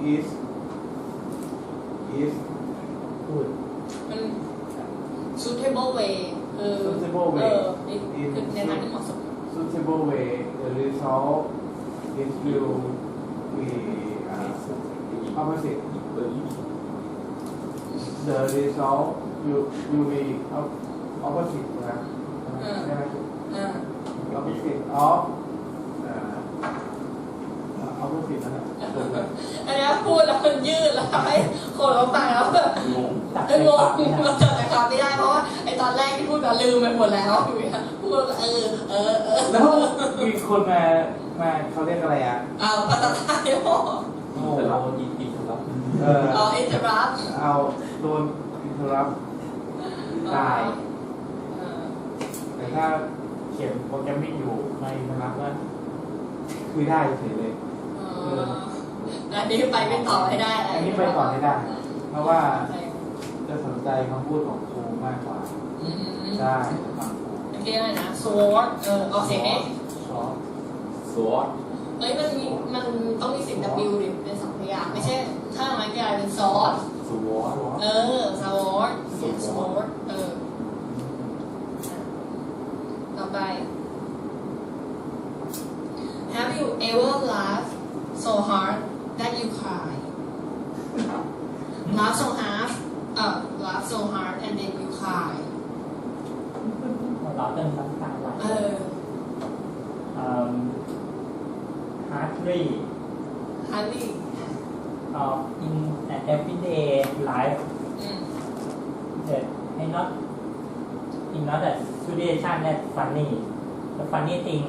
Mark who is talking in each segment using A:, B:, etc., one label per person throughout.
A: is is พูด
B: มัน suitable way เออ
A: Suitable way
B: เออนี่คือในทางที่เหมาะสม
A: suitable way the result is will be uh, opposite the result will will be op- opposite นะ
B: อืม
A: ใช่ไหม
B: อ่า
A: opposite of เอ่ อ opposite นะฮะถูกไหม
B: อันนี้พูดแล้วมันยืดแล้วทำให้คนเราฟังแล้วแบบ
C: งง
D: จับ
B: เอ
D: ใจ
B: องง
D: ความไม่ได้
B: เราจับใจความไม่ได้เพราะว่าไอตอนแรกที่พูดเราลืมไปหมดแล้วอยู่เนี่ยพูดเออเออเออ
A: แล้วมีคนมามาเขาเรียกอะไรอะ
B: เอาภาษาไทยพอ
A: โอ้โห
C: แต่เราอีกอีกครับ
A: เออ
B: เอา interrupt
A: เอาโดนอินทรับได้
B: เออ
A: แต่ถ้าเขียนโปรแกรมมิ่งอยู่ในอินทรับก็คือได้เฉยเลย
B: เอออันนี้ไปไม่ต่อให้ได้
A: อันนี้ไปต่อไม่ได้ เพราะว่า
B: โอเค
A: จะสนใจคำพูดของครูมากกว่า
B: อืม
A: ใช่จะฟังครู
B: เมื่อกี้อะไรนะ sword เออออกเสียงนี้
A: ชอบ
C: สวอต
B: เอ้ยมันมีมันต้องมีเสียง W ดิเป็นสองพยางค์ไม่ใช่ ถ้ามันกลายเป็น sword
C: สวอต
B: เออ sword เสียง sword เออต่อไป Have you ever laughed so hard that you cry laugh so hard เอ่อ laugh so hard and then you cry
D: เราเติมซ้ำตาไหล
B: เออ
D: ฮาร์ดรี
B: honey
D: of in an everyday life
B: อืม
D: that I not in not a situation that funny the funny thing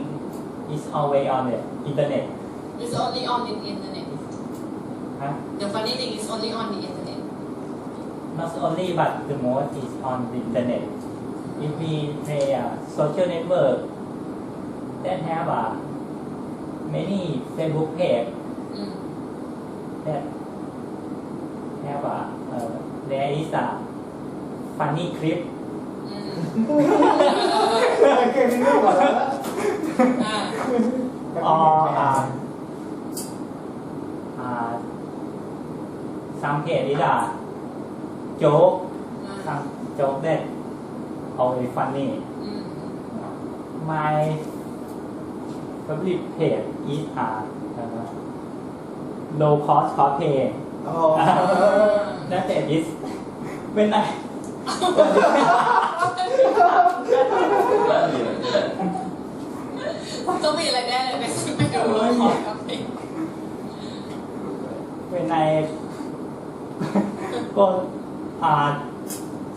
D: is always on the internet
B: it's only on the internet
D: ฮะ
B: the funny thing is only on the internet
D: not only but the most is on the internet if we play a social network that have a many Facebook page
B: อืม
D: that have a uh, there is a funny clip
B: อืม
A: เก่งนี่หมดแล้ว
B: อ่า
D: or uh, uh, some page is a joke
B: อ่า
D: some joke that always funny
B: อืม
D: my favorite page is a uh, low cost cosplay
A: โอ้
D: that page is when I
B: ต้องมีอะไรแน่เลยไป ซื้อไปดูเลยขอครับพี่
D: when I go uh,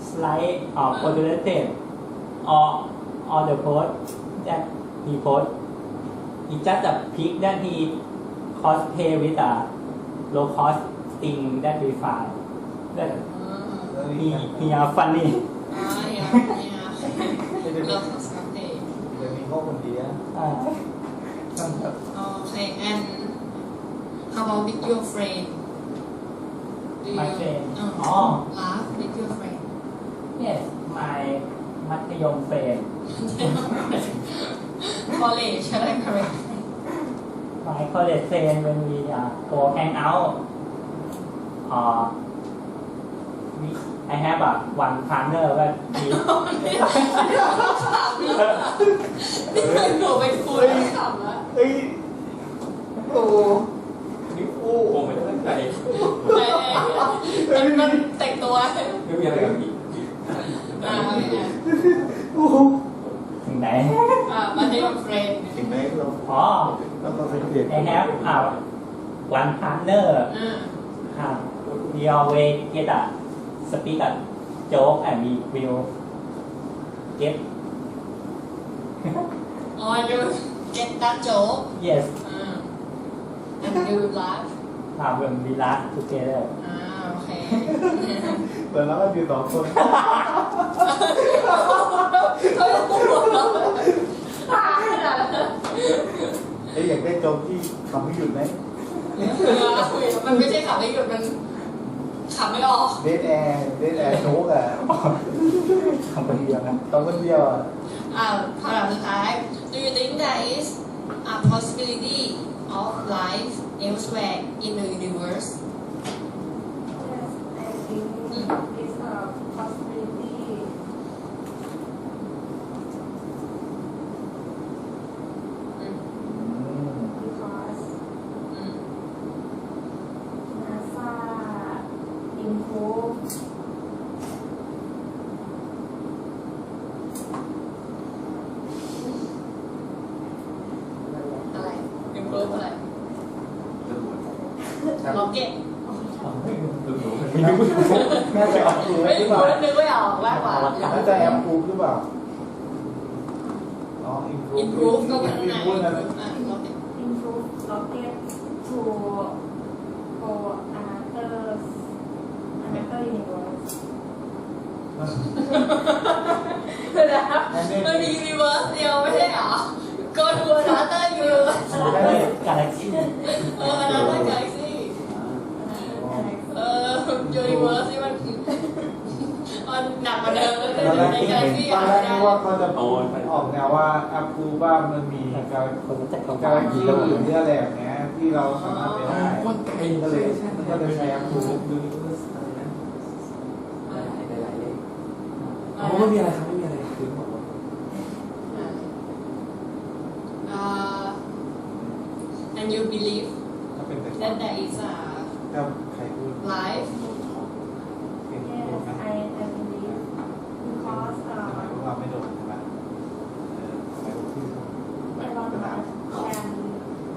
D: slide or populated or or the post that he post he just a pic that he cosplay with a low cost thing that we find that
B: อ่า
D: he he are funny
B: อ่าเนี่ยเนี่ยเราขอสักเดย์
A: เดี๋ยวมีข้อคนดีนะ
D: อ่านั่นครับ
B: โอเค and how about with your friend Do you
D: My friend
B: อืม
D: อ๋อ
B: laugh with your friend
D: yes my มัธยมเฟรน
B: college ใช่ไหม correct
D: my college friend when we uh, go hang out uh, we I have a one partner that we
B: นี่เคยหนูไปคุยขำแล้ว
A: เอ้ยโอ้นี่โอ้
C: คงไม่ได้ตั้งใจ
B: มันมันแต่งตัวอ่า
C: ไม่มีอะไรกับอีก
A: โอ้
D: ถึงไหน
B: อ่ามาให้กับเฟรนด์
A: ถึงไหมเรา
D: อ๋อ
A: เราต้องเป็นเด็ก
D: I have a one partner
B: อ่า
D: uh, we always get a speak a joke and we will get
B: อ๋อ you get that joke
D: yes
B: อ่า and you will laugh
D: uh, when we laugh together
B: อ่าโอ เค
A: เหมือนเราก็อยู่สองคน
B: เขาจะพูดหัวเราะอ่าขนาดนั้น
A: เอ้ยอยากได้โจ๊กที่ทำไม่หยุดไหม
B: เออคุยมันไม่ใช่ขับไม่หยุดมันขับไม่ออก
A: เดทแอร์เดทแอร์โจ๊กอะ
D: ทำคนเดียวนะ
A: ตอนคนเดียวอะ
B: อ่าคำถามสุดท้าย Do you think there is a possibility of life elsewhere in the universe
E: improve
B: อะไรอิมโพรอะไร
C: เรื่องหัวใจ
B: ล็อกเก็ต
C: เรื่องหัวใจ
A: ไม่รู้ น่าจะแอปพู
B: ไม่
A: หรือ
B: รู้
A: เปล่า
B: นึกไม่ออกมากกว่า
A: น่าจะแอปพูหรือเปล่าอ๋อ
B: อิมพรูฟก็พัฒนา
A: พูดนะ
B: อะล็อกเก็ต
E: improve rocket to go another another universe
B: เดี๋ยวนะมันมียูนิเวิร์สเดียวไม่ใช่เหรอก็ทัวร์นาเตอร์ยูนิเวิร์ส
D: กาแล็กซี่
B: เออนาเตอร์กาแล็กซี่เออ ยูนิเวิร์สที่มันมันหนักกว่าเดิมแล้ว
A: ตอนแรก
B: ใน
A: ที่
B: กาแล็
A: เห็
B: ก
A: น
B: ซี่
A: ตอนแรก
B: ได้
A: นึกว่าเขาจะออกแนวว่าแอปพูบ้างมันมีการ
D: คนรู้จักา
A: การคิวหรือเรื่ออะไรแบบเนี้ยที่เราสามารถไปได้
C: คนไกล
A: ก็เลยก็เลยใช้แอปพู
C: ดูนิเวอร์สอะไรนะหลายหลายๆเลขโอ้ไม่มีอะไรครับไม่มีอะไรคือบอกว่า
B: อ่า and you believe
A: ถ้าเป็นแต่
B: that there is a
A: ถ้าใครพูด
B: life
A: เก่ง
E: yes
A: พูดนะ
E: I I believe because
A: ทำไม
E: uh
A: พวกเราไม่โดนใช่ไหมเออทำไมพวกพี่
E: Elon Musk can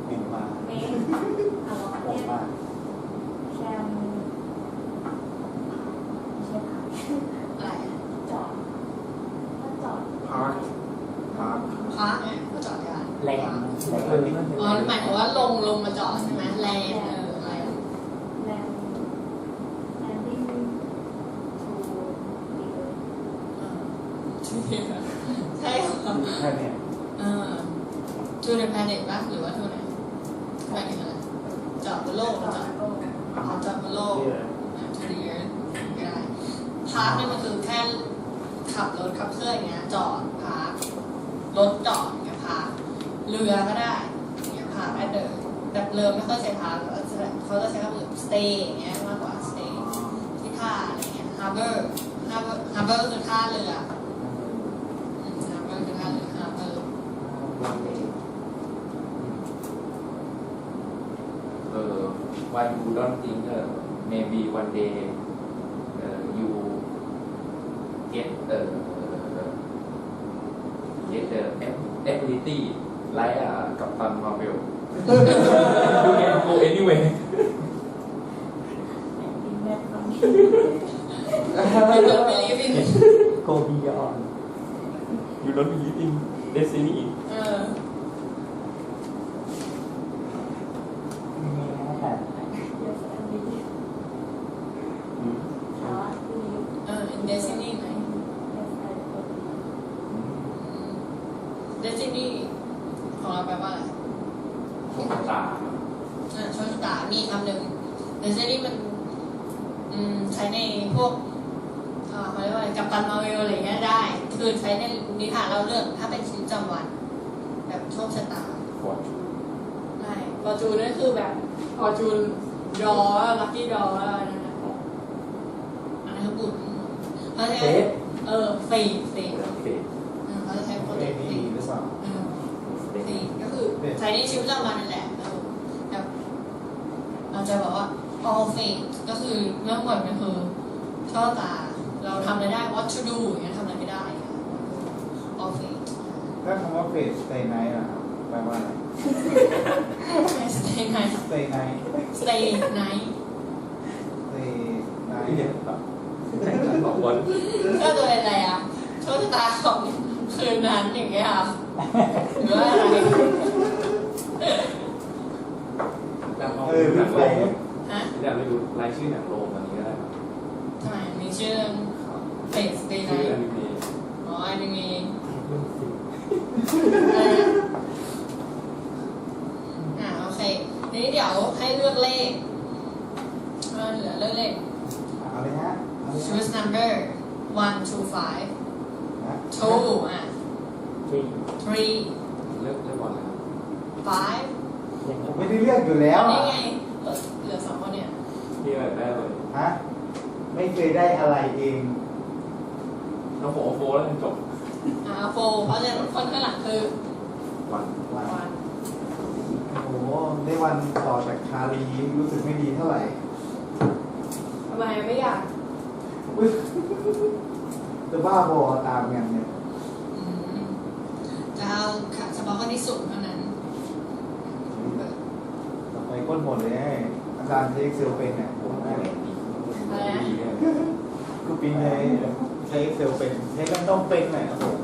A: บินมา
E: make a
A: โหด
E: rocket
A: มาก
E: can ไม่ใช่ค่ะ
B: อะไร
E: จอดถ้าจอด
A: พาร์คพาร์ ค
B: พักเนี่ยก็จอดได้
D: แรงแรง
C: เออนี่มัน
B: อ๋อหมายถึงว่าลงลงมาจอดใช่ไหมแลนเอออะไร
E: land landing to the earth
B: เออใช่เหรอ
A: แค่เนี้ย
B: เออ to the planet ปะหรือว่า to ไหน stay อย่างเงี้ยมากกว่า stay ที่ท่าอะไรเงี้ย harbor harbor harbor คือท่าเรือ harbor คือท่าเรือ harbor
C: เออ why you don't think uh, maybe one day uh, you get the uh, get the ability like uh, Captain Marvel you can go anywhere
E: in that one
B: you don't believe in
D: โกบียอน
C: you don't believe in destiny
B: เออ
D: มีแค่
E: yes I believe
C: อืม
E: God believe
B: เออ in destiny ไหม
E: yes I believe
B: destiny ของเราแปลว่าอะไร
C: โชคชะตา
B: อ่าโชคชะตามีคำหนึ่ง destiny คือใช้ในนิทานเราเรื่อง ถ้าเป็นชีวิตประจำวัน แบบโชคชะตา
C: ฟอร์จู
B: ใช่ฟอร์จูนนั่นคือแบบฟอร์จูนดอลัคกี้ดออะไรนั่นนะอันนั้นคือบุญเขาใช้
C: เฟส
B: เออเฟดเฟด
C: เฟส
B: อืมเขาจะใช้โปร
A: เอ
B: เจกต์
A: นี่
B: เฟด
A: หรือเปล่า
B: อืม
C: เฟส
B: สี่ก็คือใช้ในชีวิตประจำวันนั่นแหละเออแบบเราจะบอกว่า all fate ก็คือเรื่องบทมันคือชอบตา เราทำอะไรได้ what to do อย่างเงี้ยทำอะไรไม่ได้อะ all fate
A: ถ้าคำว่าเฟส stay night อะครับแปลว่าอะไร
B: stay night
A: stay night
B: stay night
A: stay
C: ที่เรีย
A: night
C: นแบบสองคน
B: ก็ตัวอะไรอะโชคชะตาของคืนนั้นอย่างเงี้ยค่ะหรือว่าอะไร
C: แบบเอา
A: เออ
C: หนั
A: พี่
C: ง
A: เฟ
C: โล
A: ส
C: ง
B: ฮะ
C: อยากไปดูรายชื่อหนังโลงวันนี้ก็ได้ครับ
B: ทำไมมีชื่อเรื่อง fate stay
C: ชื่อ
B: night
C: อนิเมะ
B: อ๋ออนิเมะ
D: รุ่นสิบ
B: อ่าโอเคทีนี้เดี๋ยวให้เลือกเลขเออเหลือเลือกเลข
A: เอาเลยฮะเอาเลยฮะ
B: choose number one to five
A: นะ
B: two อะ
D: จริง
B: three
C: เลือกเลือกบอลอะไรครับ
B: five
D: อย่าง
A: ผมไม่ได้เลือกอยู่แล้ว
B: นี่
A: อะ
B: ไงเหลือเหลือสองคนเนี่ย
C: ที่แบบได้เลย
A: ฮะไม่เคยได้อะไรเอง
C: น้องโฟโฟแล้วจบ
B: อ่าโฟเพราะฉะนั้นคนข้างหลังคือ
C: วัน
A: วัน
B: one
A: โอ้โห ได้วันต่อจากคาลีรู้สึกไม่ดีเท่าไหร่
B: ทำไมไม่อยาก
A: จะบ้าบอตามกันเนี่ย
B: อืมจะเอาเฉพาะข้ที่สุงเท่านั้น
A: ต่อไปก้นหมดเลย อาจารย์เทคเซลเป็นเนี่ยผมได้
B: เลยคื
A: อปีนี้ใช้เซลเป็นใช้กันต้องเป็นหน่อ
B: ยครั
A: บ
B: ผม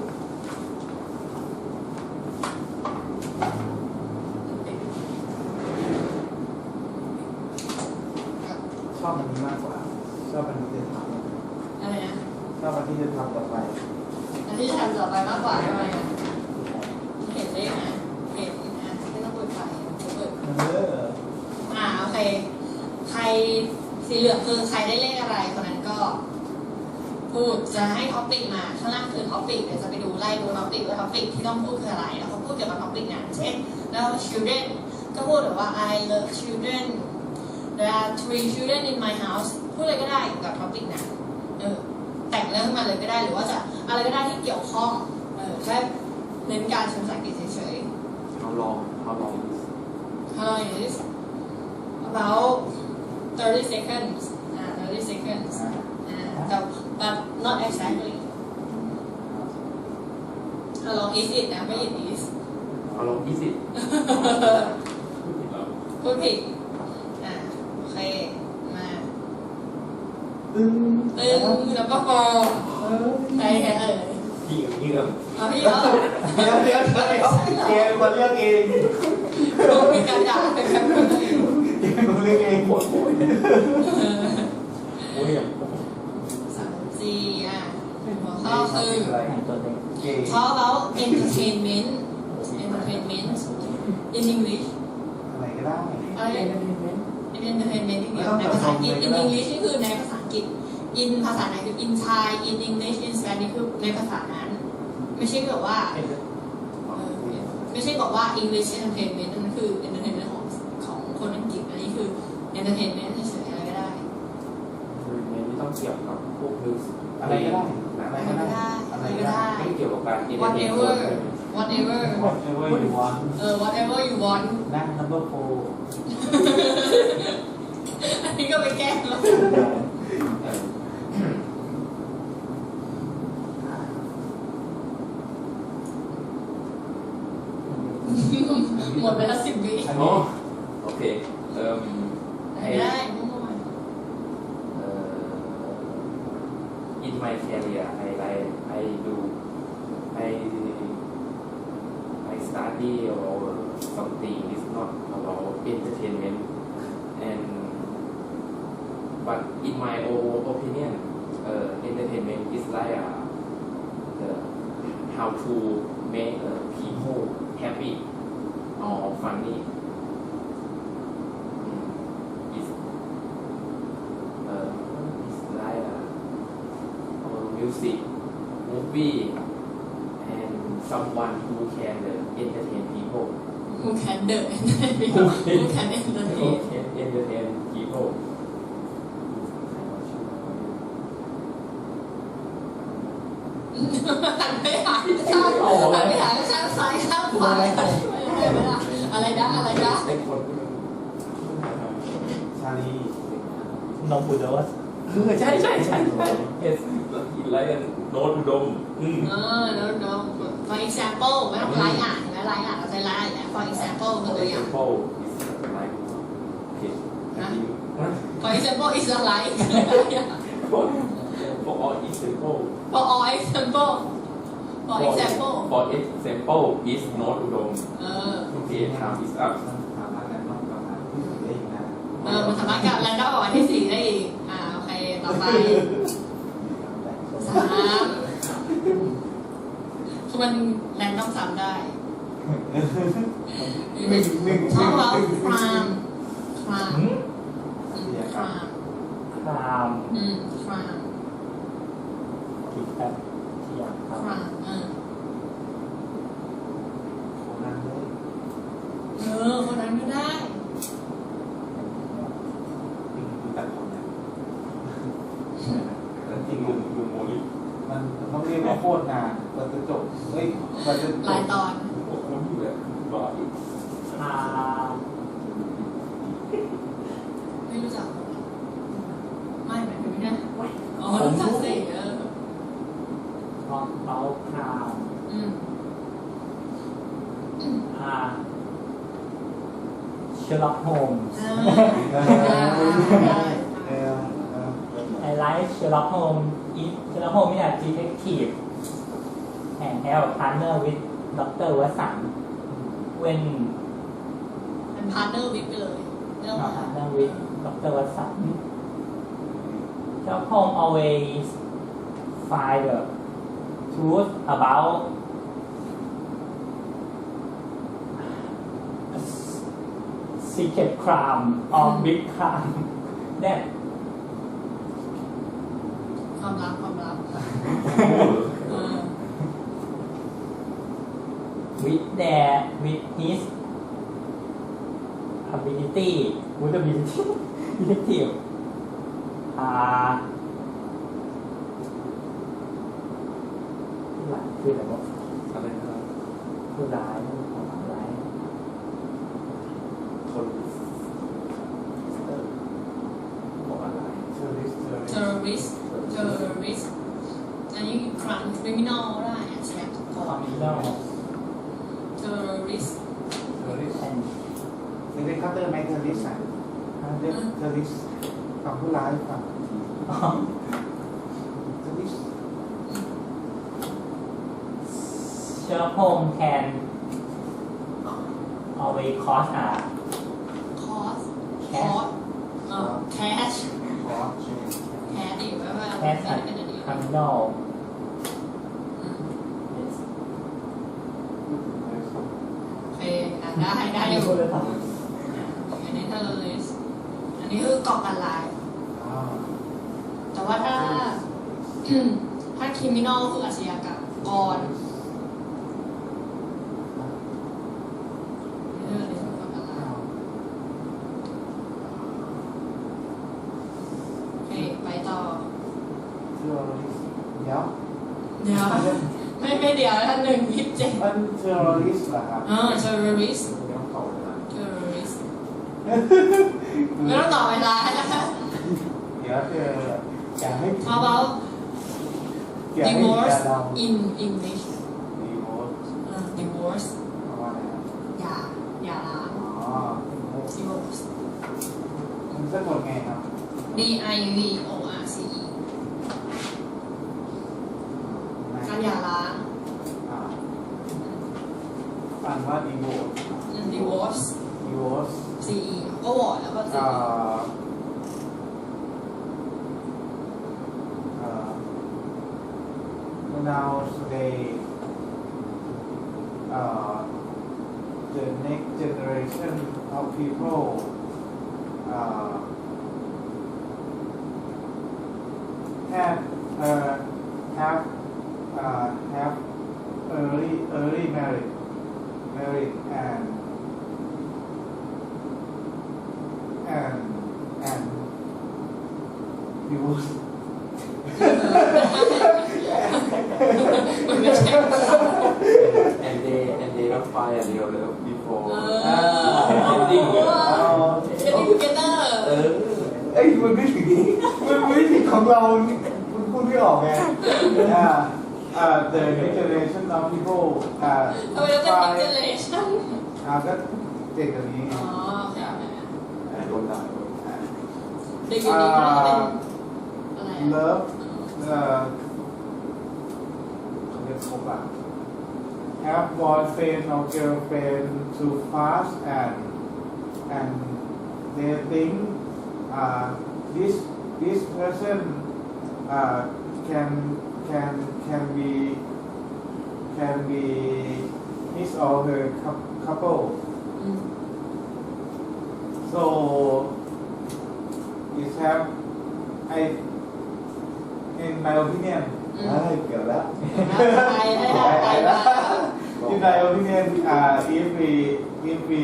B: คือใครได้เลขอะไรคนนั้นก็พูดจะให้ท็อปิกมาข้างล่างคือท็อปิกเดี๋ยวจะไปดูไล่ดูท็อปิกว่าท็อปิกที่ต้องพูดคืออะไร แล้วเขาพูดเกี่ยวกับท็อปิกนั้นเช่น แล้ว children ก็พูดแบบว่า I love children there are three children in my house พูดอะไรก็ได้เกี่ยวกับท็อปิกนั้นเออแต่งเรื่องขึ้นมาเลยก็ได้หรือว่าจะอะไรก็ได้ที่เกี่ยวข้องเออแค่เน้นการใช้ภาษาอังกฤษเฉยๆ
C: how long how long is
B: How long it is? About 30 seconds. Uh, 30 seconds.
A: อ่า
B: Uh, so, but not exactly. How long is it? นะไม่ it is.
C: how long is it
B: พูดผิดอ่าโอเค มา
A: ตึ้ง
B: ตึงแล้วก็พอ
A: เออ
B: ใครแค่เออ
D: พี่กับพี่กับ
B: เอาพี่เอา
A: เดี๋ยวเดี๋ยวเดี๋ยวเดี๋ยวเกมคนเลือกเอง
B: ดูมีการด่าเป็นการ
A: เกมคนเลือกเองหมด
D: โอ้ ยอย่าง
B: สามสี่อะหัวข้อคือ
D: แต่งตัวเล็ก
A: เกม
B: Talk about entertainment entertainment in English
A: อะไรก็ได้
B: อะไร
D: entertainment
B: entertainment อีก
A: ไม่
B: เดีย
A: ต้
B: ว
A: อง
B: ในภาษาอังกฤษ
A: จำ
B: in
A: เลยก็ได้
B: English นี่คือในภาษาอังกฤษ in ภาษาไหนคือ in Thai in English in Spanish คือในภาษานั้น ไม่ใช่แบบว่าเออไม่ใช่บอกว่า English entertainment นั่นคือ entertainment ของของคนอังกฤษอันนี้คือ entertainment เฉยๆอะไรก็ได้
C: ไม่ต้อง เกี่ยวกับพวกมิวสิก
A: อะไรก็ได้
C: นะ
A: อะไรก็ได้
B: อะไรก็ได้
C: ไม่เกี่ยวกับการกินเอง
B: whatever whatever
A: whatever you want
B: เออ whatever you want
A: นั่ง number four
B: อันนี้ก็ไปแก้แล้ว
C: เออ
B: หมดไปแล้วสิบวิ
A: อัน
C: โอ้
A: นี้
C: โอเคเอ่ม
B: อะไรก็ได้มั่ว
C: เอ่อ in my career I I I do I I study or something is not about entertainment and but in my own opinion uh, entertainment is like a the how to make uh, people happy or funny Mm. is uh, is like a uh, music movie and someone who can the
B: Who can do it? Who can
C: who
B: entertain?
C: can entertain people
B: หันไปหาข้างหันไปหาข้างซ้ายข้างขวาอะไรนะอะไรนะ
C: ไอ้คน
A: ชาลี
D: นมปูโดส
C: คือใช่ใช่ใช่ใช่เอสกินอะไรกันโน้ตอุดมอืม
B: เออ no no for example ไม่ต้องไลน์อ่า นนะไลน์อ่านเราใช้ไลน์นะ for example คือตัวอย่าง
C: example is like okay
B: นะ
C: ฮะ
B: for example is a like
C: for for all example
B: for all example for example
C: for example is โน้ตอุดม
B: เออ
C: okay time is up
A: ถามอะไรต้องกลับมาที่สุดได้อีกนะ
B: เออมันสามารถกลับแรนดอมออกมาที่สี่ได้อีก อ่า โอเค ต่อไปสามคือมันแรนดอมซ้ำได้
A: หนึ่งหนึ่ง
B: ชอบแล้ว
A: หนึ่ง
B: ครามคราม
D: หืม
B: อืมคราม
D: คราม
B: อืมคราม
D: คิดแบบเที่ยงค
B: ครับ รามเออ
A: ของนั้นเลย
B: เออ คนนั้นก็ได้
A: ตัดของนะ
C: จริงอยู่อยู่โมลิ
A: มันต้องเรียกว่าโคตรนานกว่าจะจบเฮ้ยกว่าจะจ
B: หลาย
A: บ
B: ตอน
C: พวกคนอยู่แบบบอย
D: คราม
B: ไม่รู้จักไม่หมายถึงไม่ได้อ๋อรู้จักสิเออ
D: Sherlock Holmes
B: อ่า
A: เออ
B: ได้
A: เออเออ
D: I like Sherlock Holmes if Sherlock Holmes is a detective and have a partner with Dr. Watson when
B: เป็นพาร์ทเนอร์วิปไปเลยไม่ต้อง
D: not
B: มา
D: partner with Dr. Watson Sherlock Holmes always find the truth about a s- secret crime or big crime that
B: ความลับความลับเออ
D: with their with his ability with ability detective อ่าที่หลังคืออะไรวะ
C: อะไรนะครับ
D: คือร้ายของร้าย
C: คนเออบอกอะไร
A: เชอริส เชอริส
B: terrorist terrorist อันนี้ครั้ง criminal ได้อาชญาก
D: คอ
B: ร
D: มมิชชั่น
B: terrorist
A: เชอริส
D: แอน
A: นี่เป็นคัตเตอร์ไหมเชอริสอะเรียกเชอริสฝั่งผู้ร้ายฝั่งเชอริส
D: เชอร์โฮมแคนเอาไว้คอสอะ
B: cost
D: Cash
B: cost เอ่อ cash
A: ขอใช่ไหม
B: cash อีกว่าว่า
D: แคส
B: เป็
D: อะ
B: นเป็น อันนี้
D: คามิโน
B: อืมโอเคอะได้ได้อยู่
D: พูดเลยครับ
B: อันนี้ terrorist อันนี้คือก่อการร้าย
A: อ่า
B: แต่ว่าถ้า ถ้า criminal คืออาชญากรรมกรเอออันนี้คือก่อการร้ายโอเคไปต่อ
A: เชอริสเดี๋ยว
B: เดี๋ยวไม่ไม่เดี๋ยวท่านหนึ่งยี่สิบเจ็ด
A: มันเทอร์ริสเหรอครับ
B: เออ terrorist
C: เรื่องเขาเลยนะ
B: terrorist ไม่ต้องต่อเวลานะคะ
A: เดี๋ยวเจออยากให้
B: How about
A: อยากให้
B: divorce
A: เรา
B: in English
A: ดีโวส
B: เออ divorce
A: เพราะว่าอะไรครับ
B: อย่าอย่าล้าง
A: อ๋อ
B: divorce
A: มันสะกดไงครับ
B: D I V O
A: have early early married married and and and divorce
B: มันไม่ใช่
C: and they and they don't find a real love before
B: เอ
A: อ่า
B: อ
C: ending
B: เ เอา getting together
C: เออ
A: เอ้ยมันไม่ถึงมันไม่ถึงของเราคุณพูดไม่ออกไงอ่า อ่า the next generation of people อ่า
B: ทำไมต้องเป็น
A: find-
B: generation
A: อ่าก็เด็กแบบนี้ไง
B: อ๋อโอเค
C: อ่าโดนด่า
B: เด็กอยู่นี้ก็จะเป็นอะไรอะ
A: love เอ่อเขาเรียกคบอ่ะ have boyfriend or girlfriend too fast and and they think uh, this this person uh, can can can be can be his or her cou- couple
B: อืม
A: so it have I in my opinion
B: อืม
A: เอ้ยเกี่ยวแล้ว
B: ไปให้ได้ไปแล้ว
A: In my opinion, uh, if we if we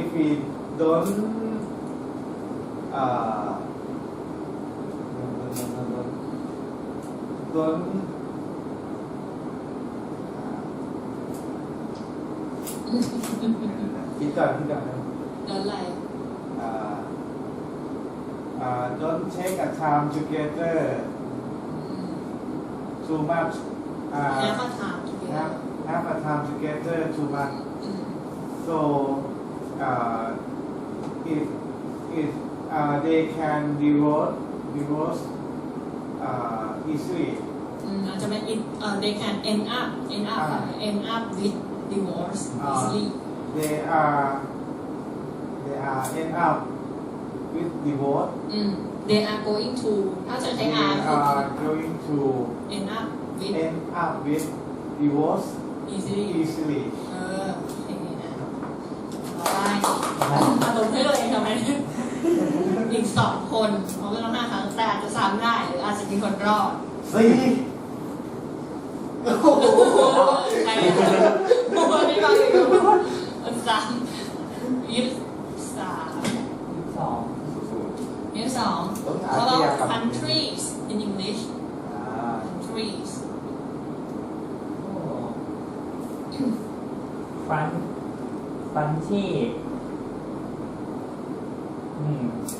A: if we don't uh, don't คิดก่อนคิดก่อนนะ
B: โดนอะไร
A: uh, uh, don't take a time together
B: อืม
A: too much
B: แค่
A: uh,
B: มาถามทีเดียว
A: have have a time together too much
B: อืม
A: so uh, if if uh, they can divorce divorce uh, easily
B: อืมอาจจะเป็น in เอ่อ they can end up end up
A: อ่า
B: end up with divorce
A: อ่า
B: easily
A: they are they are end up with divorce
B: อืม they are going to ถ้าจะใช้
A: they
B: are คือ
A: are going to
B: end up with
A: end up with divorce
B: easily
A: easily
B: เอออย่างนี้นะได้อารมณ์ให้ตัวเองทำไมเนี่ย อีกสองคนเพราะว่าต้องห้าครั้งแต่อาจจะซ้ำได้หรืออาจจะมีคนรอด
A: สี่โอ้โห
B: ใครอะวันนี้มาอีกแล้วสามยี่สิบสาม
D: สอง
B: ยี่สิบสอง
A: ต้องหา
B: How
A: เทียบ
B: about
A: กับ
B: countries in English
A: อ่า
B: countries
D: ฟันฟันที่ อื